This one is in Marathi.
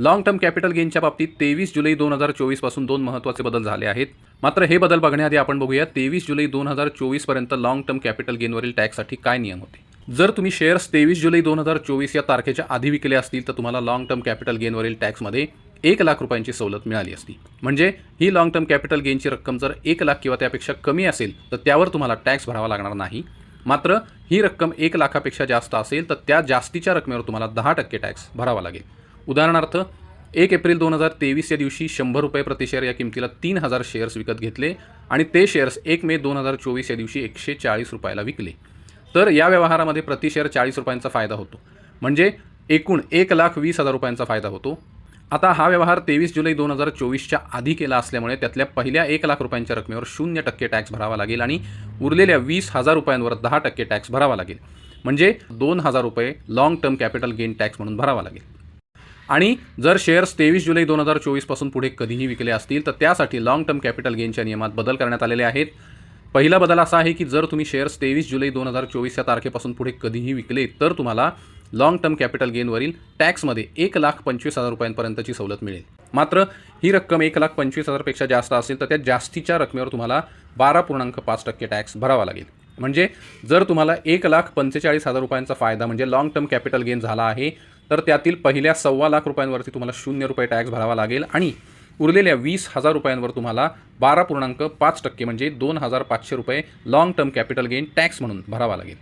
लाँग टर्म कॅपिटल गेनच्या बाबतीत तेवीस जुलै दोन हजार चोवीसपासून दोन महत्त्वाचे बदल झाले आहेत. मात्र हे बदल बघण्याआधी आपण बघूया तेवीस जुलै दोन हजार चोवीसपर्यंत लाँग टर्म कॅपिटल गेनवरील टॅक्ससाठी काय नियम होते? जर तुम्ही शेअर्स तेवीस जुलै दोन हजार चोवीस या तारखेच्या आधी विकले असतील तर तुम्हाला लाँग टर्म कॅपिटल गेनवरील टॅक्समध्ये एक लाख रुपयांची सवलत मिळाली असती. म्हणजे ही लाँग टर्म कॅपिटल गेनची रक्कम जर एक लाख किंवा त्यापेक्षा कमी असेल तर त्यावर तुम्हाला टॅक्स भरावा लागणार नाही. मात्र ही रक्कम एक लाखापेक्षा जास्त असेल तर त्या जास्तीच्या रकमेवर तुम्हाला दहा टक्के टॅक्स भरावा लागेल. उदाहरणार्थ एक एप्रिल दोन हजार तेवीस या दिवशी शंभर रुपये प्रतिशेअर या किमतीला तीन हजार शेअर्स विकत घेतले आणि ते शेअर्स एक मे दोन हजार चोवीस या दिवशी एकशे चाळीस रुपयाला विकले. तर या व्यवहारामध्ये प्रतिशेअर चाळीस रुपयांचा फायदा होतो. म्हणजे एकूण एक लाख वीस हजार रुपयांचा फायदा होतो. आता हा व्यवहार तेवीस जुलै दोन हजार चोवीसच्या आधी केला असल्यामुळे त्यातल्या पहिल्या एक लाख रुपयांच्या रकमेवर शून्य टक्के टॅक्स भरावा लागेल आणि उरलेल्या वीस हजार रुपयांवर दहा टक्के टॅक्स भरावा लागेल. म्हणजे दोन हजार रुपये long term capital gain tax म्हणून भरावा लागेल. आणि जर शेअर्स तेवीस जुलै दोन हजार चोवीसपासून पुढे कधीही विकले असतील तर त्यासाठी लाँग टर्म कॅपिटल गेनच्या नियमात बदल करण्यात आलेले आहेत. पहिला बदल असा आहे की जर तुम्ही शेअर्स तेवीस जुलै दोन हजार चोवीस या तारखेपासून पुढे कधीही विकले तर तुम्हाला लाँग टर्म कॅपिटल गेनवरील टॅक्समध्ये एक लाख पंचवीस हजार रुपयांपर्यंतची सवलत मिळेल. मात्र ही रक्कम एक लाख पंचवीस हजारपेक्षा जास्त असेल तर त्या जास्तीच्या रकमेवर तुम्हाला बारा पूर्णांक पाच टक्के टॅक्स भरावा लागेल. म्हणजे जर तुम्हाला एक लाख पंचेचाळीस हजार रुपयांचा फायदा म्हणजे लाँग टर्म कॅपिटल गेन झाला आहे तर त्यातील पहिल्या सव्वा लाख रुपयांवरती तुम्हाला शून्य रुपये टॅक्स भरावा लागेल आणि उरलेल्या वीस हजार रुपयांवर तुम्हाला बारा पूर्णांक पाच टक्के म्हणजे दोन हजार पाचशे रुपये long term capital gain tax म्हणून भरावा लागेल.